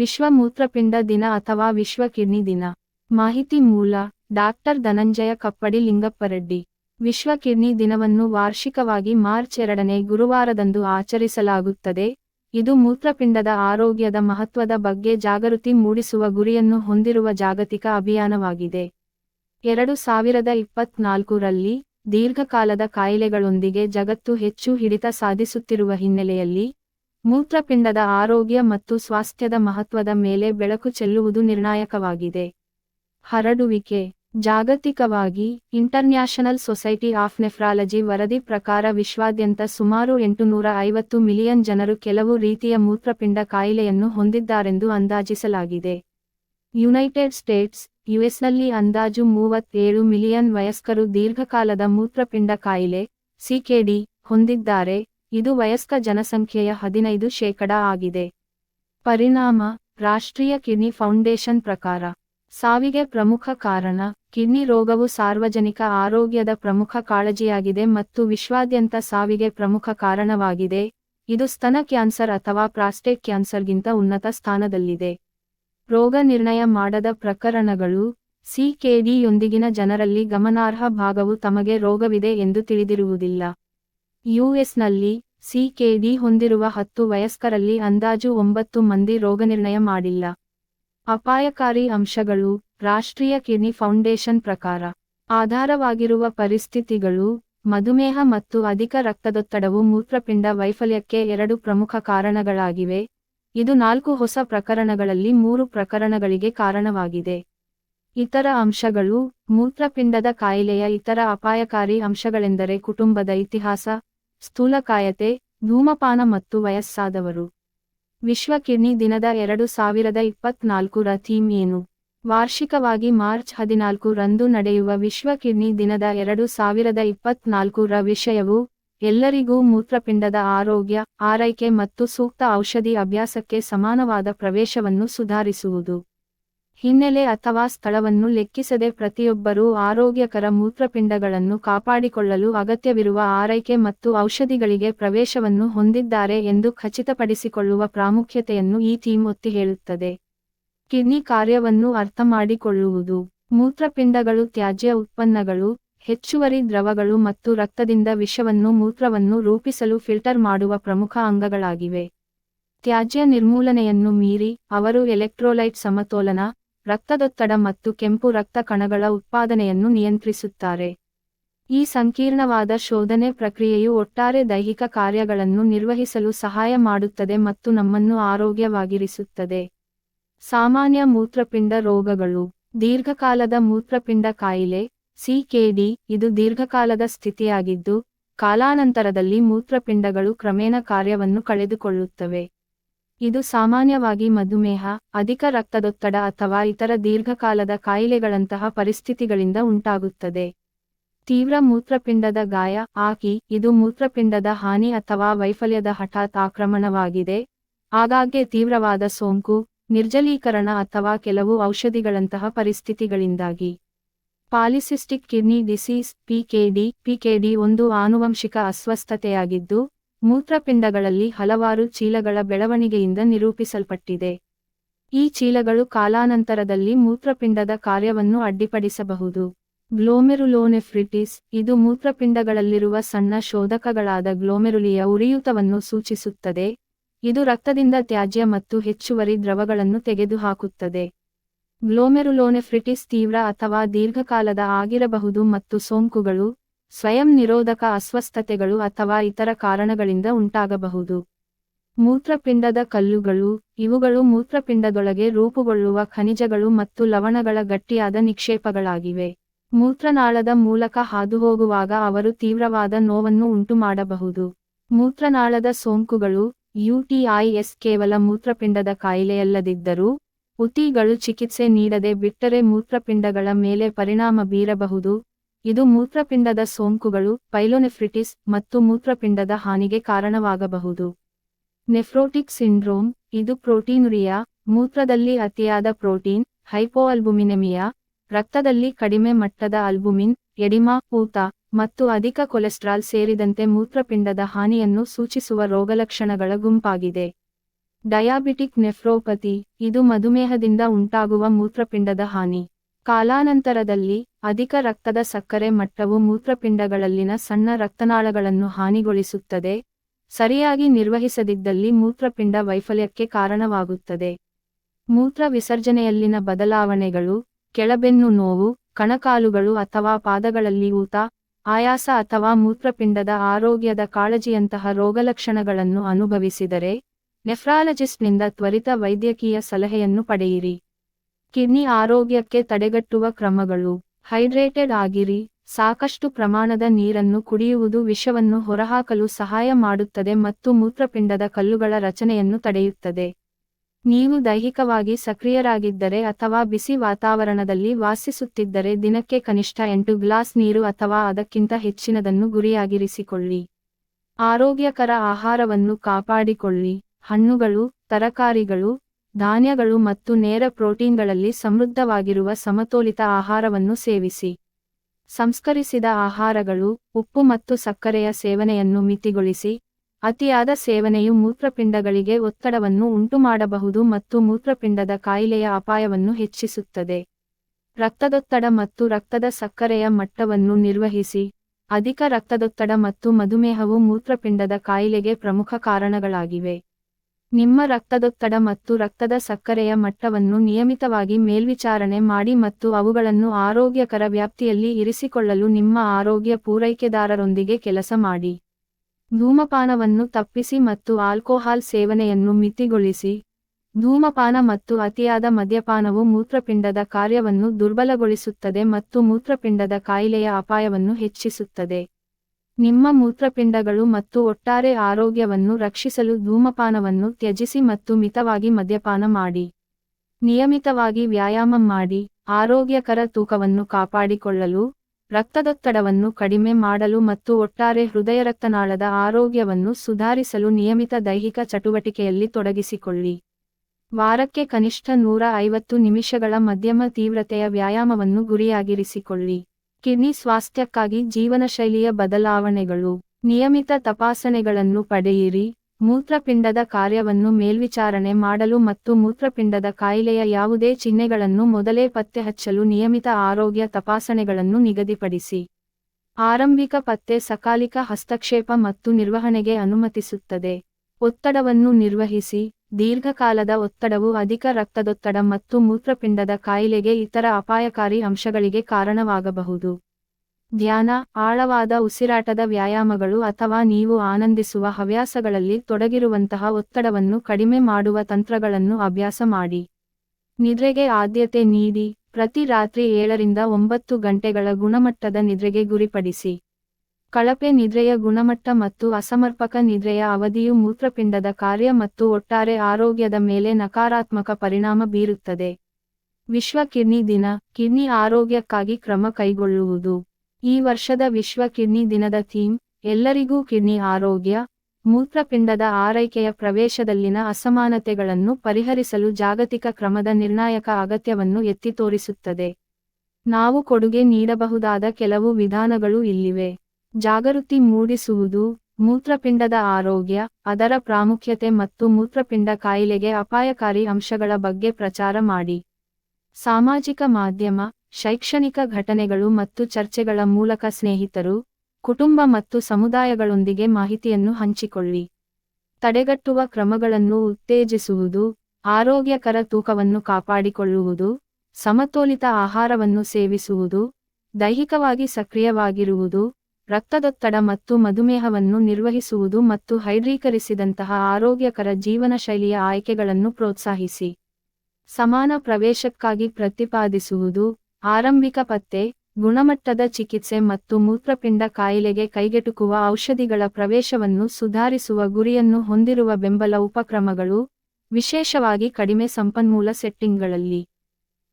ವಿಶ್ವ ಮೂತ್ರಪಿಂಡ ದಿನ ಅಥವಾ ವಿಶ್ವ ಕಿಡ್ನಿ ದಿನ. ಮಾಹಿತಿ ಮೂಲ ಡಾಕ್ಟರ್ ಧನಂಜಯ ಕಪ್ಪಡಿ ಲಿಂಗಪ್ಪರೆಡ್ಡಿ. ವಿಶ್ವ ಕಿಡ್ನಿ ದಿನವನ್ನು ವಾರ್ಷಿಕವಾಗಿ ಮಾರ್ಚ್ ಎರಡನೇ ಗುರುವಾರದಂದು ಆಚರಿಸಲಾಗುತ್ತದೆ. ಇದು ಮೂತ್ರಪಿಂಡದ ಆರೋಗ್ಯದ ಮಹತ್ವದ ಬಗ್ಗೆ ಜಾಗೃತಿ ಮೂಡಿಸುವ ಗುರಿಯನ್ನು ಹೊಂದಿರುವ ಜಾಗತಿಕ ಅಭಿಯಾನವಾಗಿದೆ. ಎರಡು ಸಾವಿರದ ಇಪ್ಪತ್ನಾಲ್ಕರಲ್ಲಿ ದೀರ್ಘಕಾಲದ ಕಾಯಿಲೆಗಳೊಂದಿಗೆ ಜಗತ್ತು ಹೆಚ್ಚು ಹಿಡಿತ ಸಾಧಿಸುತ್ತಿರುವ ಹಿನ್ನೆಲೆಯಲ್ಲಿ ಮೂತ್ರಪಿಂಡದ ಆರೋಗ್ಯ ಮತ್ತು ಸ್ವಾಸ್ಥ್ಯದ ಮಹತ್ವದ ಮೇಲೆ ಬೆಳಕು ಚೆಲ್ಲುವುದು ನಿರ್ಣಾಯಕವಾಗಿದೆ. ಹರಡುವಿಕೆ. ಜಾಗತಿಕವಾಗಿ ಇಂಟರ್ನ್ಯಾಷನಲ್ ಸೊಸೈಟಿ ಆಫ್ ನೆಫ್ರಾಲಜಿ ವರದಿ ಪ್ರಕಾರ ವಿಶ್ವಾದ್ಯಂತ ಸುಮಾರು ಎಂಟುನೂರ ಐವತ್ತು ಮಿಲಿಯನ್ ಜನರು ಕೆಲವು ರೀತಿಯ ಮೂತ್ರಪಿಂಡ ಕಾಯಿಲೆಯನ್ನು ಹೊಂದಿದ್ದಾರೆಂದು ಅಂದಾಜಿಸಲಾಗಿದೆ. ಯುನೈಟೆಡ್ ಸ್ಟೇಟ್ಸ್ ಯುಎಸ್ನಲ್ಲಿ ಅಂದಾಜು ಮೂವತ್ತೇಳು ಮಿಲಿಯನ್ ವಯಸ್ಕರು ದೀರ್ಘಕಾಲದ ಮೂತ್ರಪಿಂಡ ಕಾಯಿಲೆ ಸಿಕೆಡಿ ಹೊಂದಿದ್ದಾರೆ. ಇದು ವಯಸ್ಕ ಜನಸಂಖ್ಯೆಯ ಹದಿನೈದು ಶೇಕಡ ಆಗಿದೆ. ಪರಿಣಾಮ, ರಾಷ್ಟ್ರೀಯ ಕಿಡ್ನಿ ಫೌಂಡೇಶನ್ ಪ್ರಕಾರ. ಸಾವಿಗೆ ಪ್ರಮುಖ ಕಾರಣ, ಕಿಡ್ನಿ ರೋಗವು ಸಾರ್ವಜನಿಕ ಆರೋಗ್ಯದ ಪ್ರಮುಖ ಕಾಳಜಿಯಾಗಿದೆ ಮತ್ತು ವಿಶ್ವಾದ್ಯಂತ ಸಾವಿಗೆ ಪ್ರಮುಖ ಕಾರಣವಾಗಿದೆ. ಇದು ಸ್ತನ ಕ್ಯಾನ್ಸರ್ ಅಥವಾ ಪ್ರಾಸ್ಟೇಟ್ ಕ್ಯಾನ್ಸರ್ಗಿಂತ ಉನ್ನತ ಸ್ಥಾನದಲ್ಲಿದೆ. ರೋಗ ನಿರ್ಣಯ ಮಾಡದ ಪ್ರಕರಣಗಳು ಸಿಕೆಡಿಯೊಂದಿಗಿನ ಜನರಲ್ಲಿ ಗಮನಾರ್ಹ ಭಾಗವು ತಮಗೆ ರೋಗವಿದೆ ಎಂದು ತಿಳಿದಿರುವುದಿಲ್ಲ. ಯುಎಸ್ನಲ್ಲಿ ಸಿಕೆಡಿ ಹೊಂದಿರುವ ಹತ್ತು ವಯಸ್ಕರಲ್ಲಿ ಅಂದಾಜು ಒಂಬತ್ತು ಮಂದಿ ರೋಗನಿರ್ಣಯ ಮಾಡಿಲ್ಲ. ಅಪಾಯಕಾರಿ ಅಂಶಗಳು, ರಾಷ್ಟ್ರೀಯ ಕಿಡ್ನಿ ಫೌಂಡೇಶನ್ ಪ್ರಕಾರ. ಆಧಾರವಾಗಿರುವ ಪರಿಸ್ಥಿತಿಗಳು, ಮಧುಮೇಹ ಮತ್ತು ಅಧಿಕ ರಕ್ತದೊತ್ತಡವು ಮೂತ್ರಪಿಂಡ ವೈಫಲ್ಯಕ್ಕೆ ಎರಡು ಪ್ರಮುಖ ಕಾರಣಗಳಾಗಿವೆ. ಇದು ನಾಲ್ಕು ಹೊಸ ಪ್ರಕರಣಗಳಲ್ಲಿ ಮೂರು ಪ್ರಕರಣಗಳಿಗೆ ಕಾರಣವಾಗಿದೆ. ಇತರ ಅಂಶಗಳು, ಮೂತ್ರಪಿಂಡದ ಕಾಯಿಲೆಯ ಇತರ ಅಪಾಯಕಾರಿ ಅಂಶಗಳೆಂದರೆ ಕುಟುಂಬದ ಇತಿಹಾಸ ಸ್ಥೂಲಕಾಯತೆ, ಧೂಮಪಾನ ಮತ್ತು ವಯಸ್ಸಾದವರು. ವಿಶ್ವ ಕಿಡ್ನಿ ದಿನದ ಎರಡು ಸಾವಿರದ ಇಪ್ಪತ್ನಾಲ್ಕರ ಥೀಮ್ ಏನು? ವಾರ್ಷಿಕವಾಗಿ ಮಾರ್ಚ್ ಹದಿನಾಲ್ಕು ರಂದು ನಡೆಯುವ ವಿಶ್ವ ಕಿಡ್ನಿ ದಿನದ ಎರಡು ಸಾವಿರದ ಇಪ್ಪತ್ನಾಲ್ಕರ ವಿಷಯವು, ಎಲ್ಲರಿಗೂ ಮೂತ್ರಪಿಂಡದ ಆರೋಗ್ಯ, ಆರೈಕೆ ಮತ್ತು ಸೂಕ್ತ ಔಷಧಿ ಅಭ್ಯಾಸಕ್ಕೆ ಸಮಾನವಾದ ಪ್ರವೇಶವನ್ನು ಸುಧಾರಿಸುವುದು. ಹಿನ್ನೆಲೆ ಅಥವಾ ಸ್ಥಳವನ್ನು ಲೆಕ್ಕಿಸದೆ ಪ್ರತಿಯೊಬ್ಬರೂ ಆರೋಗ್ಯಕರ ಮೂತ್ರಪಿಂಡಗಳನ್ನು ಕಾಪಾಡಿಕೊಳ್ಳಲು ಅಗತ್ಯವಿರುವ ಆರೈಕೆ ಮತ್ತು ಔಷಧಿಗಳಿಗೆ ಪ್ರವೇಶವನ್ನು ಹೊಂದಿದ್ದಾರೆ ಎಂದು ಖಚಿತಪಡಿಸಿಕೊಳ್ಳುವ ಪ್ರಾಮುಖ್ಯತೆಯನ್ನು ಈ ಥೀಮ್ ಒತ್ತಿ ಹೇಳುತ್ತದೆ. ಕಿಡ್ನಿ ಕಾರ್ಯವನ್ನು ಅರ್ಥಮಾಡಿಕೊಳ್ಳುವುದು. ಮೂತ್ರಪಿಂಡಗಳು ತ್ಯಾಜ್ಯ ಉತ್ಪನ್ನಗಳು, ಹೆಚ್ಚುವರಿ ದ್ರವಗಳು ಮತ್ತು ರಕ್ತದಿಂದ ವಿಷವನ್ನು ಮೂತ್ರವನ್ನು ರೂಪಿಸಲು ಫಿಲ್ಟರ್ ಮಾಡುವ ಪ್ರಮುಖ ಅಂಗಗಳಾಗಿವೆ. ತ್ಯಾಜ್ಯ ನಿರ್ಮೂಲನೆಯನ್ನು ಮೀರಿ ಅವರು ಎಲೆಕ್ಟ್ರೋಲೈಟ್ ಸಮತೋಲನ ರಕ್ತದೊತ್ತಡ ಮತ್ತು ಕೆಂಪು ರಕ್ತ ಕಣಗಳ ಉತ್ಪಾದನೆಯನ್ನು ನಿಯಂತ್ರಿಸುತ್ತಾರೆ. ಈ ಸಂಕೀರ್ಣವಾದ ಶೋಧನೆ ಪ್ರಕ್ರಿಯೆಯು ಒಟ್ಟಾರೆ ದೈಹಿಕ ಕಾರ್ಯಗಳನ್ನು ನಿರ್ವಹಿಸಲು ಸಹಾಯ ಮಾಡುತ್ತದೆ ಮತ್ತು ನಮ್ಮನ್ನು ಆರೋಗ್ಯವಾಗಿರಿಸುತ್ತದೆ. ಸಾಮಾನ್ಯ ಮೂತ್ರಪಿಂಡ ರೋಗಗಳು. ದೀರ್ಘಕಾಲದ ಮೂತ್ರಪಿಂಡ ಕಾಯಿಲೆ ಸಿಕೆಡಿ ಇದು ದೀರ್ಘಕಾಲದ ಸ್ಥಿತಿಯಾಗಿದ್ದು, ಕಾಲಾನಂತರದಲ್ಲಿ ಮೂತ್ರಪಿಂಡಗಳು ಕ್ರಮೇಣ ಕಾರ್ಯವನ್ನು ಕಳೆದುಕೊಳ್ಳುತ್ತವೆ. ಇದು ಸಾಮಾನ್ಯವಾಗಿ ಮಧುಮೇಹ, ಅಧಿಕ ರಕ್ತದೊತ್ತಡ ಅಥವಾ ಇತರ ದೀರ್ಘಕಾಲದ ಕಾಯಿಲೆಗಳಂತಹ ಪರಿಸ್ಥಿತಿಗಳಿಂದ ಉಂಟಾಗುತ್ತದೆ. ತೀವ್ರ ಮೂತ್ರಪಿಂಡದ ಗಾಯ, ಆಕಿ, ಇದು ಮೂತ್ರಪಿಂಡದ ಹಾನಿ ಅಥವಾ ವೈಫಲ್ಯದ ಹಠಾತ್ ಆಕ್ರಮಣವಾಗಿದೆ. ಆಗಾಗ್ಗೆ ತೀವ್ರವಾದ ಸೋಂಕು, ನಿರ್ಜಲೀಕರಣ ಅಥವಾ ಕೆಲವು ಔಷಧಿಗಳಂತಹ ಪರಿಸ್ಥಿತಿಗಳಿಂದಾಗಿ. Polycystic kidney disease, PKD PKD ಒಂದು ಆನುವಂಶಿಕ ಅಸ್ವಸ್ಥತೆಯಾಗಿದ್ದು ಮೂತ್ರಪಿಂಡಗಳಲ್ಲಿ ಹಲವಾರು ಚೀಲಗಳ ಬೆಳವಣಿಗೆಯಿಂದ ನಿರೂಪಿಸಲ್ಪಟ್ಟಿದೆ. ಈ ಚೀಲಗಳು ಕಾಲಾನಂತರದಲ್ಲಿ ಮೂತ್ರಪಿಂಡದ ಕಾರ್ಯವನ್ನು ಅಡ್ಡಿಪಡಿಸಬಹುದು. ಗ್ಲೋಮೆರುಲೋನೆಫ್ರಿಟಿಸ್, ಇದು ಮೂತ್ರಪಿಂಡಗಳಲ್ಲಿರುವ ಸಣ್ಣ ಶೋಧಕಗಳಾದ ಗ್ಲೋಮೆರುಲಿಯ ಉರಿಯೂತವನ್ನು ಸೂಚಿಸುತ್ತದೆ. ಇದು ರಕ್ತದಿಂದ ತ್ಯಾಜ್ಯ ಮತ್ತು ಹೆಚ್ಚುವರಿ ದ್ರವಗಳನ್ನು ತೆಗೆದುಹಾಕುತ್ತದೆ. ಗ್ಲೋಮೆರುಲೋನೆಫ್ರಿಟಿಸ್ ತೀವ್ರ ಅಥವಾ ದೀರ್ಘಕಾಲದ ಆಗಿರಬಹುದು ಮತ್ತು ಸೋಂಕುಗಳು ಸ್ವಯಂ ನಿರೋಧಕ ಅಸ್ವಸ್ಥತೆಗಳು ಅಥವಾ ಇತರ ಕಾರಣಗಳಿಂದ ಉಂಟಾಗಬಹುದು. ಮೂತ್ರಪಿಂಡದ ಕಲ್ಲುಗಳು, ಇವುಗಳು ಮೂತ್ರಪಿಂಡದೊಳಗೆ ರೂಪುಗೊಳ್ಳುವ ಖನಿಜಗಳು ಮತ್ತು ಲವಣಗಳ ಗಟ್ಟಿಯಾದ ನಿಕ್ಷೇಪಗಳಾಗಿವೆ. ಮೂತ್ರನಾಳದ ಮೂಲಕ ಹಾದುಹೋಗುವಾಗ ಅವರು ತೀವ್ರವಾದ ನೋವನ್ನು ಉಂಟುಮಾಡಬಹುದು. ಮೂತ್ರನಾಳದ ಸೋಂಕುಗಳು ಯುಟಿಐಎಸ್ ಕೇವಲ ಮೂತ್ರಪಿಂಡದ ಕಾಯಿಲೆಯಲ್ಲದಿದ್ದರೂ ಉತಿಗಳು ಚಿಕಿತ್ಸೆ ನೀಡದೆ ಬಿಟ್ಟರೆ ಮೂತ್ರಪಿಂಡಗಳ ಮೇಲೆ ಪರಿಣಾಮ ಬೀರಬಹುದು. ಇದು ಮೂತ್ರಪಿಂಡದ ಸೋಂಕುಗಳು, ಪೈಲೋನೆಫ್ರಿಟಿಸ್ ಮತ್ತು ಮೂತ್ರಪಿಂಡದ ಹಾನಿಗೆ ಕಾರಣವಾಗಬಹುದು. ನೆಫ್ರೋಟಿಕ್ ಸಿಂಡ್ರೋಮ್, ಇದು ಪ್ರೋಟೀನುರಿಯಾ, ಮೂತ್ರದಲ್ಲಿ ಅತಿಯಾದ ಪ್ರೋಟೀನ್, ಹೈಪೋಅಲ್ಬುಮಿನೆಮಿಯಾ, ರಕ್ತದಲ್ಲಿ ಕಡಿಮೆ ಮಟ್ಟದ ಅಲ್ಬುಮಿನ್, ಎಡಿಮಾ, ಊತ, ಮತ್ತು ಅಧಿಕ ಕೊಲೆಸ್ಟ್ರಾಲ್ ಸೇರಿದಂತೆ ಮೂತ್ರಪಿಂಡದ ಹಾನಿಯನ್ನು ಸೂಚಿಸುವ ರೋಗಲಕ್ಷಣಗಳ ಗುಂಪಾಗಿದೆ. ಡಯಾಬಿಟಿಕ್ ನೆಫ್ರೋಪತಿ, ಇದು ಮಧುಮೇಹದಿಂದ ಉಂಟಾಗುವ ಮೂತ್ರಪಿಂಡದ ಹಾನಿ. ಕಾಲಾನಂತರದಲ್ಲಿ ಅಧಿಕ ರಕ್ತದ ಸಕ್ಕರೆ ಮಟ್ಟವು ಮೂತ್ರಪಿಂಡಗಳಲ್ಲಿನ ಸಣ್ಣ ರಕ್ತನಾಳಗಳನ್ನು ಹಾನಿಗೊಳಿಸುತ್ತದೆ, ಸರಿಯಾಗಿ ನಿರ್ವಹಿಸದಿದ್ದಲ್ಲಿ ಮೂತ್ರಪಿಂಡ ವೈಫಲ್ಯಕ್ಕೆ ಕಾರಣವಾಗುತ್ತದೆ. ಮೂತ್ರ ವಿಸರ್ಜನೆಯಲ್ಲಿನ ಬದಲಾವಣೆಗಳು, ಕೆಳಬೆನ್ನು ನೋವು, ಕಣಕಾಲುಗಳು ಅಥವಾ ಪಾದಗಳಲ್ಲಿ ಊತ, ಆಯಾಸ ಅಥವಾ ಮೂತ್ರಪಿಂಡದ ಆರೋಗ್ಯದ ಕಾಳಜಿಯಂತಹ ರೋಗಲಕ್ಷಣಗಳನ್ನು ಅನುಭವಿಸಿದರೆ, ನೆಫ್ರಾಲಜಿಸ್ಟ್ನಿಂದ ತ್ವರಿತ ವೈದ್ಯಕೀಯ ಸಲಹೆಯನ್ನು ಪಡೆಯಿರಿ. ಕಿಡ್ನಿ ಆರೋಗ್ಯಕ್ಕೆ ತಡೆಗಟ್ಟುವ ಕ್ರಮಗಳು. ಹೈಡ್ರೇಟೆಡ್ ಆಗಿರಿ. ಸಾಕಷ್ಟು ಪ್ರಮಾಣದ ನೀರನ್ನು ಕುಡಿಯುವುದು ವಿಷವನ್ನು ಹೊರಹಾಕಲು ಸಹಾಯ ಮಾಡುತ್ತದೆ ಮತ್ತು ಮೂತ್ರಪಿಂಡದ ಕಲ್ಲುಗಳ ರಚನೆಯನ್ನು ತಡೆಯುತ್ತದೆ. ನೀವು ದೈಹಿಕವಾಗಿ ಸಕ್ರಿಯರಾಗಿದ್ದರೆ ಅಥವಾ ಬಿಸಿ ವಾತಾವರಣದಲ್ಲಿ ವಾಸಿಸುತ್ತಿದ್ದರೆ ದಿನಕ್ಕೆ ಕನಿಷ್ಠ ಎಂಟು ಗ್ಲಾಸ್ ನೀರು ಅಥವಾ ಅದಕ್ಕಿಂತ ಹೆಚ್ಚಿನದನ್ನು ಗುರಿಯಾಗಿರಿಸಿಕೊಳ್ಳಿ. ಆರೋಗ್ಯಕರ ಆಹಾರವನ್ನು ಕಾಪಾಡಿಕೊಳ್ಳಿ. ಹಣ್ಣುಗಳು, ತರಕಾರಿಗಳು ಧಾನ್ಯಗಳು ಮತ್ತು ನೇರ ಪ್ರೋಟೀನ್ಗಳಲ್ಲಿ ಸಮೃದ್ಧವಾಗಿರುವ ಸಮತೋಲಿತ ಆಹಾರವನ್ನು ಸೇವಿಸಿ. ಸಂಸ್ಕರಿಸಿದ ಆಹಾರಗಳು, ಉಪ್ಪು ಮತ್ತು ಸಕ್ಕರೆಯ ಸೇವನೆಯನ್ನು ಮಿತಿಗೊಳಿಸಿ, ಅತಿಯಾದ ಸೇವನೆಯು ಮೂತ್ರಪಿಂಡಗಳಿಗೆ ಒತ್ತಡವನ್ನು ಉಂಟುಮಾಡಬಹುದು ಮತ್ತು ಮೂತ್ರಪಿಂಡದ ಕಾಯಿಲೆಯ ಅಪಾಯವನ್ನು ಹೆಚ್ಚಿಸುತ್ತದೆ. ರಕ್ತದೊತ್ತಡ ಮತ್ತು ರಕ್ತದ ಸಕ್ಕರೆಯ ಮಟ್ಟವನ್ನು ನಿರ್ವಹಿಸಿ, ಅಧಿಕ ರಕ್ತದೊತ್ತಡ ಮತ್ತು ಮಧುಮೇಹವು ಮೂತ್ರಪಿಂಡದ ಕಾಯಿಲೆಗೆ ಪ್ರಮುಖ ಕಾರಣಗಳಾಗಿವೆ. ನಿಮ್ಮ ರಕ್ತದೊತ್ತಡ ಮತ್ತು ರಕ್ತದ ಸಕ್ಕರೆಯ ಮಟ್ಟವನ್ನು ನಿಯಮಿತವಾಗಿ ಮೇಲ್ವಿಚಾರಣೆ ಮಾಡಿ ಮತ್ತು ಅವುಗಳನ್ನು ಆರೋಗ್ಯಕರ ವ್ಯಾಪ್ತಿಯಲ್ಲಿ ಇರಿಸಿಕೊಳ್ಳಲು ನಿಮ್ಮ ಆರೋಗ್ಯ ಪೂರೈಕೆದಾರರೊಂದಿಗೆ ಕೆಲಸ ಮಾಡಿ. ಧೂಮಪಾನವನ್ನು ತಪ್ಪಿಸಿ ಮತ್ತು ಆಲ್ಕೋಹಾಲ್ ಸೇವನೆಯನ್ನು ಮಿತಿಗೊಳಿಸಿ. ಧೂಮಪಾನ ಮತ್ತು ಅತಿಯಾದ ಮದ್ಯಪಾನವು ಮೂತ್ರಪಿಂಡದ ಕಾರ್ಯವನ್ನು ದುರ್ಬಲಗೊಳಿಸುತ್ತದೆ ಮತ್ತು ಮೂತ್ರಪಿಂಡದ ಕಾಯಿಲೆಯ ಅಪಾಯವನ್ನು ಹೆಚ್ಚಿಸುತ್ತದೆ. ನಿಮ್ಮ ಮೂತ್ರಪಿಂಡಗಳು ಮತ್ತು ಒಟ್ಟಾರೆ ಆರೋಗ್ಯವನ್ನು ರಕ್ಷಿಸಲು ಧೂಮಪಾನವನ್ನು ತ್ಯಜಿಸಿ ಮತ್ತು ಮಿತವಾಗಿ ಮದ್ಯಪಾನ ಮಾಡಿ. ನಿಯಮಿತವಾಗಿ ವ್ಯಾಯಾಮ ಮಾಡಿ, ಆರೋಗ್ಯಕರ ತೂಕವನ್ನು ಕಾಪಾಡಿಕೊಳ್ಳಲು, ರಕ್ತದೊತ್ತಡವನ್ನು ಕಡಿಮೆ ಮಾಡಲು ಮತ್ತು ಒಟ್ಟಾರೆ ಹೃದಯ ರಕ್ತನಾಳದ ಆರೋಗ್ಯವನ್ನು ಸುಧಾರಿಸಲು ನಿಯಮಿತ ದೈಹಿಕ ಚಟುವಟಿಕೆಯಲ್ಲಿ ತೊಡಗಿಸಿಕೊಳ್ಳಿ. ವಾರಕ್ಕೆ ಕನಿಷ್ಠ ನೂರ ಐವತ್ತು ನಿಮಿಷಗಳ ಮಧ್ಯಮ ತೀವ್ರತೆಯ ವ್ಯಾಯಾಮವನ್ನು ಗುರಿಯಾಗಿರಿಸಿಕೊಳ್ಳಿ. ಕಿಡ್ನಿ ಸ್ವಾಸ್ಥ್ಯಕ್ಕಾಗಿ ಜೀವನಶೈಲಿಯ ಬದಲಾವಣೆಗಳು. ನಿಯಮಿತ ತಪಾಸಣೆಗಳನ್ನು ಪಡೆಯಿರಿ. ಮೂತ್ರಪಿಂಡದ ಕಾರ್ಯವನ್ನು ಮೇಲ್ವಿಚಾರಣೆ ಮಾಡಲು ಮತ್ತು ಮೂತ್ರಪಿಂಡದ ಕಾಯಿಲೆಯ ಯಾವುದೇ ಚಿಹ್ನೆಗಳನ್ನು ಮೊದಲೇ ಪತ್ತೆಹಚ್ಚಲು ನಿಯಮಿತ ಆರೋಗ್ಯ ತಪಾಸಣೆಗಳನ್ನು ನಿಗದಿಪಡಿಸಿ. ಆರಂಭಿಕ ಪತ್ತೆ ಸಕಾಲಿಕ ಹಸ್ತಕ್ಷೇಪ ಮತ್ತು ನಿರ್ವಹಣೆಗೆ ಅನುಮತಿಸುತ್ತದೆ. ಒತ್ತಡವನ್ನು ನಿರ್ವಹಿಸಿ, ದೀರ್ಘಕಾಲದ ಒತ್ತಡವು ಅಧಿಕ ರಕ್ತದೊತ್ತಡ ಮತ್ತು ಮೂತ್ರಪಿಂಡದ ಕಾಯಿಲೆಗೆ ಇತರ ಅಪಾಯಕಾರಿ ಅಂಶಗಳಿಗೆ ಕಾರಣವಾಗಬಹುದು. ಧ್ಯಾನ, ಆಳವಾದ ಉಸಿರಾಟದ ವ್ಯಾಯಾಮಗಳು ಅಥವಾ ನೀವು ಆನಂದಿಸುವ ಹವ್ಯಾಸಗಳಲ್ಲಿ ತೊಡಗಿರುವಂತಹ ಒತ್ತಡವನ್ನು ಕಡಿಮೆ ಮಾಡುವ ತಂತ್ರಗಳನ್ನು ಅಭ್ಯಾಸ ಮಾಡಿ. ನಿದ್ರೆಗೆ ಆದ್ಯತೆ ನೀಡಿ, ಪ್ರತಿ ರಾತ್ರಿ ಏಳರಿಂದ ಒಂಬತ್ತು ಗಂಟೆಗಳ ಗುಣಮಟ್ಟದ ನಿದ್ರೆಗೆ ಗುರಿಪಡಿಸಿ. ಕಳಪೆ ನಿದ್ರೆಯ ಗುಣಮಟ್ಟ ಮತ್ತು ಅಸಮರ್ಪಕ ನಿದ್ರೆಯ ಅವಧಿಯು ಮೂತ್ರಪಿಂಡದ ಕಾರ್ಯ ಮತ್ತು ಒಟ್ಟಾರೆ ಆರೋಗ್ಯದ ಮೇಲೆ ನಕಾರಾತ್ಮಕ ಪರಿಣಾಮ ಬೀರುತ್ತದೆ. ವಿಶ್ವ ಕಿಡ್ನಿ ದಿನ, ಕಿಡ್ನಿ ಆರೋಗ್ಯಕ್ಕಾಗಿ ಕ್ರಮ ಕೈಗೊಳ್ಳುವುದು. ಈ ವರ್ಷದ ವಿಶ್ವ ಕಿಡ್ನಿ ದಿನದ ಥೀಮ್, ಎಲ್ಲರಿಗೂ ಕಿಡ್ನಿ ಆರೋಗ್ಯ, ಮೂತ್ರಪಿಂಡದ ಆರೈಕೆಯ ಪ್ರವೇಶದಲ್ಲಿನ ಅಸಮಾನತೆಗಳನ್ನು ಪರಿಹರಿಸಲು ಜಾಗತಿಕ ಕ್ರಮದ ನಿರ್ಣಾಯಕ ಅಗತ್ಯವನ್ನು ಎತ್ತಿ ತೋರಿಸುತ್ತದೆ. ನಾವು ಕೊಡುಗೆ ನೀಡಬಹುದಾದ ಕೆಲವು ವಿಧಾನಗಳು ಇಲ್ಲಿವೆ. ಜಾಗೃತಿ ಮೂಡಿಸುವುದು, ಮೂತ್ರಪಿಂಡದ ಆರೋಗ್ಯ, ಅದರ ಪ್ರಾಮುಖ್ಯತೆ ಮತ್ತು ಮೂತ್ರಪಿಂಡ ಕಾಯಿಲೆಗೆ ಅಪಾಯಕಾರಿ ಅಂಶಗಳ ಬಗ್ಗೆ ಪ್ರಚಾರ ಮಾಡಿ. ಸಾಮಾಜಿಕ ಮಾಧ್ಯಮ, ಶೈಕ್ಷಣಿಕ ಘಟನೆಗಳು ಮತ್ತು ಚರ್ಚೆಗಳ ಮೂಲಕ ಸ್ನೇಹಿತರು, ಕುಟುಂಬ ಮತ್ತು ಸಮುದಾಯಗಳೊಂದಿಗೆ ಮಾಹಿತಿಯನ್ನು ಹಂಚಿಕೊಳ್ಳಿ. ತಡೆಗಟ್ಟುವ ಕ್ರಮಗಳನ್ನು ಉತ್ತೇಜಿಸುವುದು, ಆರೋಗ್ಯಕರ ತೂಕವನ್ನು ಕಾಪಾಡಿಕೊಳ್ಳುವುದು, ಸಮತೋಲಿತ ಆಹಾರವನ್ನು ಸೇವಿಸುವುದು, ದೈಹಿಕವಾಗಿ ಸಕ್ರಿಯವಾಗಿರುವುದು ರಕ್ತದೊತ್ತಡ ಮತ್ತು ಮಧುಮೇಹವನ್ನು ನಿರ್ವಹಿಸುವುದು ಮತ್ತು ಹೈಡ್ರೀಕರಿಸಿದಂತಹ ಆರೋಗ್ಯಕರ ಜೀವನ ಶೈಲಿಯ ಆಯ್ಕೆಗಳನ್ನು ಪ್ರೋತ್ಸಾಹಿಸಿ. ಸಮಾನ ಪ್ರವೇಶಕ್ಕಾಗಿ ಪ್ರತಿಪಾದಿಸುವುದು, ಆರಂಭಿಕ ಪತ್ತೆ, ಗುಣಮಟ್ಟದ ಚಿಕಿತ್ಸೆ ಮತ್ತು ಮೂತ್ರಪಿಂಡ ಕಾಯಿಲೆಗೆ ಕೈಗೆಟುಕುವ ಔಷಧಿಗಳ ಪ್ರವೇಶವನ್ನು ಸುಧಾರಿಸುವ ಗುರಿಯನ್ನು ಹೊಂದಿರುವ ಬೆಂಬಲ ಉಪಕ್ರಮಗಳು, ವಿಶೇಷವಾಗಿ ಕಡಿಮೆ ಸಂಪನ್ಮೂಲ ಸೆಟ್ಟಿಂಗ್ಗಳಲ್ಲಿ.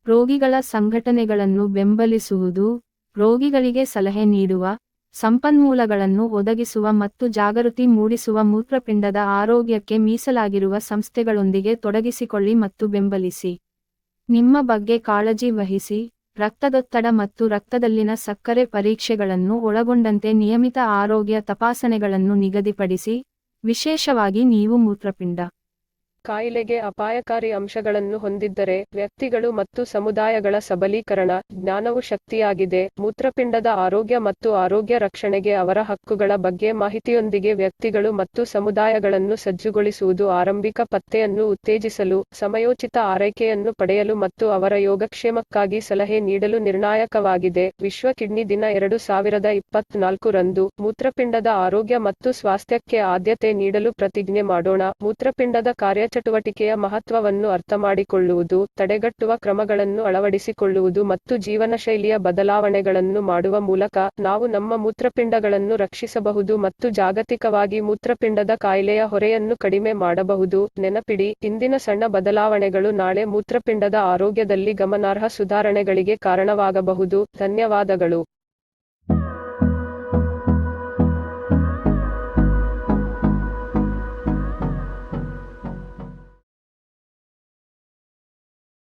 ರೋಗಿಗಳ ಸಂಘಟನೆಗಳನ್ನು ಬೆಂಬಲಿಸುವುದು, ರೋಗಿಗಳಿಗೆ ಸಲಹೆ ನೀಡುವ ಸಂಪನ್ಮೂಲಗಳನ್ನು ಒದಗಿಸುವ ಮತ್ತು ಜಾಗೃತಿ ಮೂಡಿಸುವ ಮೂತ್ರಪಿಂಡದ ಆರೋಗ್ಯಕ್ಕೆ ಮೀಸಲಾಗಿರುವ ಸಂಸ್ಥೆಗಳೊಂದಿಗೆ ತೊಡಗಿಸಿಕೊಳ್ಳಿ ಮತ್ತು ಬೆಂಬಲಿಸಿ. ನಿಮ್ಮ ಬಗ್ಗೆ ಕಾಳಜಿ ವಹಿಸಿ, ರಕ್ತದೊತ್ತಡ ಮತ್ತು ರಕ್ತದಲ್ಲಿನ ಸಕ್ಕರೆ ಪರೀಕ್ಷೆಗಳನ್ನು ಒಳಗೊಂಡಂತೆ ನಿಯಮಿತ ಆರೋಗ್ಯ ತಪಾಸಣೆಗಳನ್ನು ನಿಗದಿಪಡಿಸಿ, ವಿಶೇಷವಾಗಿ ನೀವು ಮೂತ್ರಪಿಂಡ. ಕಾಯಿಲೆಗೆ ಅಪಾಯಕಾರಿ ಅಂಶಗಳನ್ನು ಹೊಂದಿದ್ದರೆ ವ್ಯಕ್ತಿಗಳು ಮತ್ತು ಸಮುದಾಯಗಳ ಸಬಲೀಕರಣ, ಜ್ಞಾನವು ಶಕ್ತಿಯಾಗಿದೆ. ಮೂತ್ರಪಿಂಡದ ಆರೋಗ್ಯ ಮತ್ತು ಆರೋಗ್ಯ ರಕ್ಷಣೆಗೆ ಅವರ ಹಕ್ಕುಗಳ ಬಗ್ಗೆ ಮಾಹಿತಿಯೊಂದಿಗೆ ವ್ಯಕ್ತಿಗಳು ಮತ್ತು ಸಮುದಾಯಗಳನ್ನು ಸಜ್ಜುಗೊಳಿಸುವುದು ಆರಂಭಿಕ ಪತ್ತೆಯನ್ನು ಉತ್ತೇಜಿಸಲು, ಸಮಯೋಚಿತ ಆರೈಕೆಯನ್ನು ಪಡೆಯಲು ಮತ್ತು ಅವರ ಯೋಗಕ್ಷೇಮಕ್ಕಾಗಿ ಸಲಹೆ ನೀಡಲು ನಿರ್ಣಾಯಕವಾಗಿದೆ. ವಿಶ್ವ ಕಿಡ್ನಿ ದಿನ ಎರಡು ಸಾವಿರದ ಇಪ್ಪತ್ನಾಲ್ಕು ರಂದು ಮೂತ್ರಪಿಂಡದ ಆರೋಗ್ಯ ಮತ್ತು ಸ್ವಾಸ್ಥ್ಯಕ್ಕೆ ಆದ್ಯತೆ ನೀಡಲು ಪ್ರತಿಜ್ಞೆ ಮಾಡೋಣ. ಮೂತ್ರಪಿಂಡದ ಕಾರ್ಯಚಟುವಟಿಕೆಯ ಮಹತ್ವವನ್ನು ಅರ್ಥಮಾಡಿಕೊಳ್ಳುವುದು, ತಡೆಗಟ್ಟುವ ಕ್ರಮಗಳನ್ನು ಅಳವಡಿಸಿಕೊಳ್ಳುವುದು ಮತ್ತು ಜೀವನಶೈಲಿಯ ಬದಲಾವಣೆಗಳನ್ನು ಮಾಡುವ ಮೂಲಕ ನಾವು ನಮ್ಮ ಮೂತ್ರಪಿಂಡಗಳನ್ನು ರಕ್ಷಿಸಬಹುದು ಮತ್ತು ಜಾಗತಿಕವಾಗಿ ಮೂತ್ರಪಿಂಡದ ಕಾಯಿಲೆಯ ಹೊರೆಯನ್ನು ಕಡಿಮೆ ಮಾಡಬಹುದು. ನೆನಪಿಡಿ, ಇಂದಿನ ಸಣ್ಣ ಬದಲಾವಣೆಗಳು ನಾಳೆ ಮೂತ್ರಪಿಂಡದ ಆರೋಗ್ಯದಲ್ಲಿ ಗಮನಾರ್ಹ ಸುಧಾರಣೆಗಳಿಗೆ ಕಾರಣವಾಗಬಹುದು. ಧನ್ಯವಾದಗಳು.